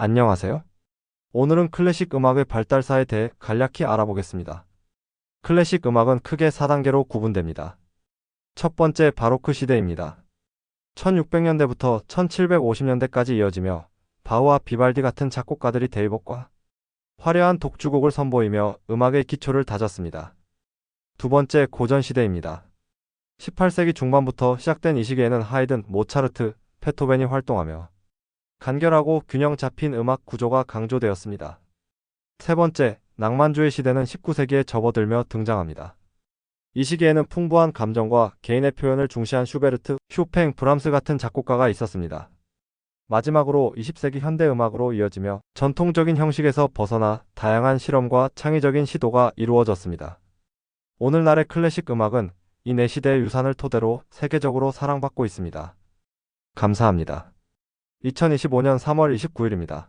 안녕하세요. 오늘은 클래식 음악의 발달사에 대해 간략히 알아보겠습니다. 클래식 음악은 크게 4단계로 구분됩니다. 첫 번째 바로크 시대입니다. 1600년대부터 1750년대까지 이어지며 바우와 비발디 같은 작곡가들이 대의복과 화려한 독주곡을 선보이며 음악의 기초를 다졌습니다. 두 번째 고전 시대입니다. 18세기 중반부터 시작된 이 시기에는 하이든, 모차르트, 베토벤이 활동하며 간결하고 균형 잡힌 음악 구조가 강조되었습니다. 세 번째, 낭만주의 시대는 19세기에 접어들며 등장합니다. 이 시기에는 풍부한 감정과 개인의 표현을 중시한 슈베르트, 쇼팽, 브람스 같은 작곡가가 있었습니다. 마지막으로 20세기 현대 음악으로 이어지며 전통적인 형식에서 벗어나 다양한 실험과 창의적인 시도가 이루어졌습니다. 오늘날의 클래식 음악은 이 네 시대의 유산을 토대로 세계적으로 사랑받고 있습니다. 감사합니다. 2025년 3월 29일입니다.